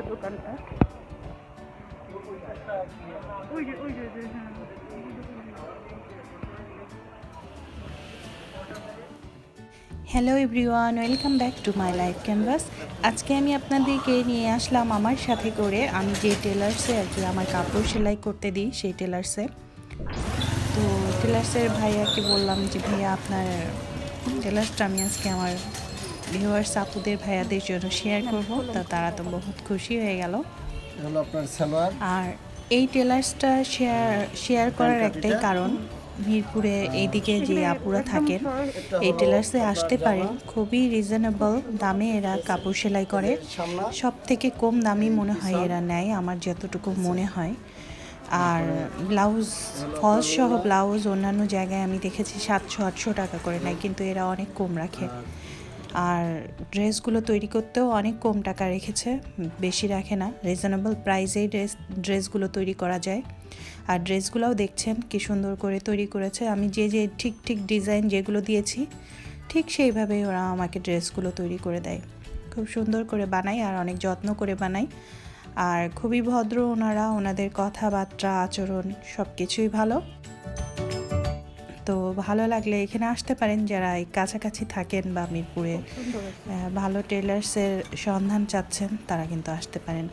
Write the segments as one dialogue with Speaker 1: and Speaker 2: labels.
Speaker 1: হচ্ছে দোকানটা। ওই যে ওই যে হ্যাঁ।
Speaker 2: Hello everyone welcome back to my life canvas আজকে আমি আপনাদেরকে নিয়ে আসলাম আমার সাথে করে আমি যে টেলার্সে আর কি আমার কাপড় সেলাই করতে দিই, সেই টেলার্সে তো টেলার্সের ভাইয়াকে বললাম যে, ভাইয়া, আপনার টেলার্সটা আমি আজকে আমার ভিউয়ার্স আপুদের ভাইয়াদের জন্য শেয়ার করব। তা তারা তো বহুত খুশি হয়ে গেল।
Speaker 3: হলো আপনার সালোয়ার।
Speaker 2: আর এই টেলার্সটা শেয়ার শেয়ার করার একটাই কারণ মিরপুরে এইদিকে যে আপুরা থাকেন এই টেলার্সে আসতে পারেন। খুবই রিজনেবল দামে এরা কাপড় সেলাই করে। সব থেকে কম দামি মনে হয় এরা নেয় আমার যতটুকু মনে হয়। আর ব্লাউজ ফলস সহ ব্লাউজ অন্যান্য জায়গায় আমি দেখেছি সাতশো আটশো টাকা করে নেয় কিন্তু এরা অনেক কম রাখে। আর ড্রেসগুলো তৈরি করতেও অনেক কম টাকা রেখেছে, বেশি রাখে না। রিজনেবল প্রাইসেই ড্রেস, ড্রেসগুলো তৈরি করা যায়। আর ড্রেসগুলোও দেখছেন কি সুন্দর করে তৈরি করেছে। আমি যে যে ঠিক ঠিক ডিজাইন যেগুলো দিয়েছি, ঠিক সেইভাবেই ওরা আমাকে ড্রেসগুলো তৈরি করে দেয়। খুব সুন্দর করে বানায় আর অনেক যত্ন করে বানাই। আর খুবই ভদ্র ওনারা, ওনাদের কথাবার্তা, আচরণ সব কিছুই ভালো। তো ভালো লাগলে এখানে আসতে পারেন যারা এই কাছাকাছি থাকেন বা মিরপুরে। ভালো টেলার্সের সন্ধান চাচ্ছেন তারা কিন্তু আসতে পারেন।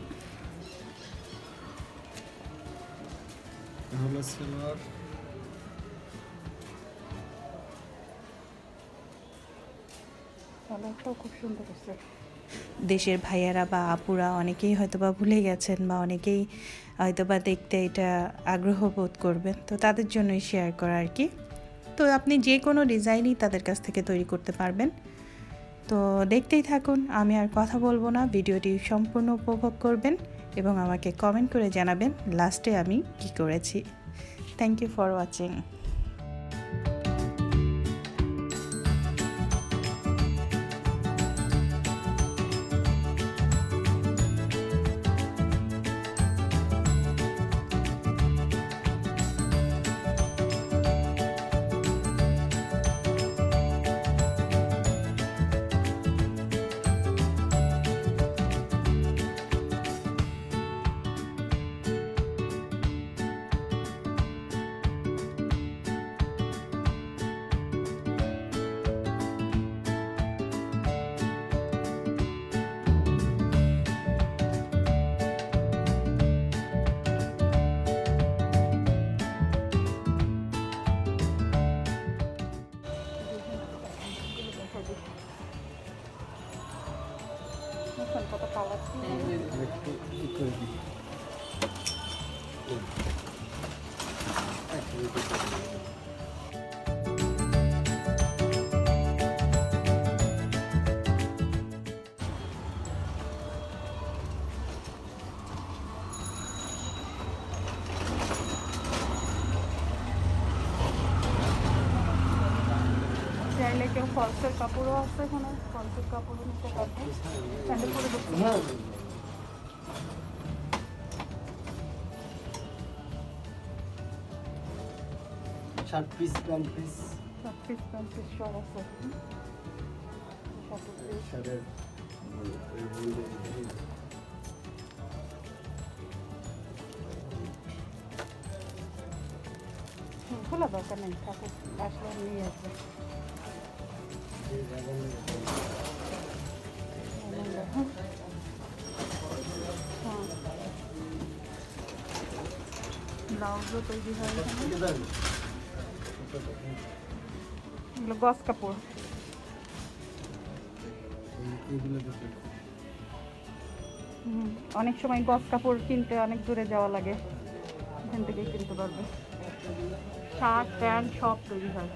Speaker 1: খুব সুন্দর
Speaker 2: দেশের ভাইয়ারা বা আপুরা অনেকেই হয়তোবা ভুলে গেছেন বা অনেকেই হয়তোবা দেখতে এটা আগ্রহ বোধ করবেন। তো তাদের জন্যই শেয়ার করা আর কি। তো আপনি যে কোনো ডিজাইনই তাদের কাছ থেকে তৈরি করতে পারবেন। তো দেখতেই থাকুন, আমি আর কথা বলব না, ভিডিওটি সম্পূর্ণ উপভোগ করবেন এবং আমাকে কমেন্ট করে জানাবেন লাস্টে আমি কি করেছি। Thank you for watching
Speaker 1: দেখুন কত কালার
Speaker 3: একটু
Speaker 1: চাইলে কেউ ফলসের কাপড়ও আছে এখানে ফলসের কাপড়ও নিতে পারবে। স্যান্ডেল পরে দেখতে
Speaker 3: piece pant piece pant piece
Speaker 1: সব আছে।
Speaker 3: শার্টের
Speaker 1: খোলা দরকার নেই ঠাকুর আসলে নিয়ে আসবে। ব্লাউজও তৈরি হয় এগুলো গস কাপড়। অনেক সময় গস কাপড় কিনতে অনেক দূরে যাওয়া লাগে। এখান থেকেই কিনতে পারবে। শার্ট প্যান্ট সব তৈরি হয়।